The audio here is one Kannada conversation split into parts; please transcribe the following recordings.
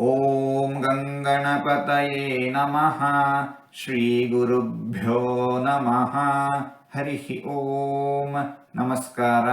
ॐ गङ्गणपतये नमः श्रीगुरुभ्यो नमः। हरिः ॐ नमस्कार।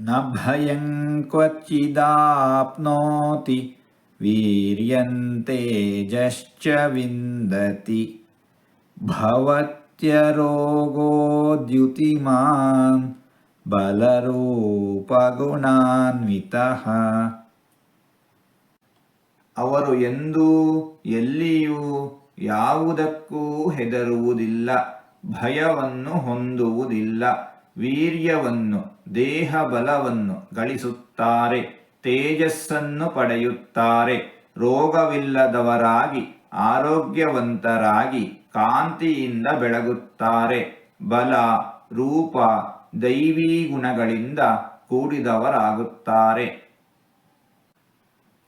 न भयं क्वचिदाप्नोति वीर्यन्तेजश्च विन्दति। भवत्यरोगोद्युतिमान् बलरूपगुणान्वितः। ಅವರು ಎಂದೂ ಎಲ್ಲಿಯೂ ಯಾವುದಕ್ಕೂ ಹೆದರುವುದಿಲ್ಲ, ಭಯವನ್ನು ಹೊಂದುವುದಿಲ್ಲ, ವೀರ್ಯವನ್ನು ದೇಹ ಬಲವನ್ನು ಗಳಿಸುತ್ತಾರೆ, ತೇಜಸ್ಸನ್ನು ಪಡೆಯುತ್ತಾರೆ, ರೋಗವಿಲ್ಲದವರಾಗಿ, ಆರೋಗ್ಯವಂತರಾಗಿ, ಕಾಂತಿಯಿಂದ ಬೆಳಗುತ್ತಾರೆ, ಬಲ, ರೂಪ, ದೈವೀ ಗುಣಗಳಿಂದ ಕೂಡಿದವರಾಗುತ್ತಾರೆ.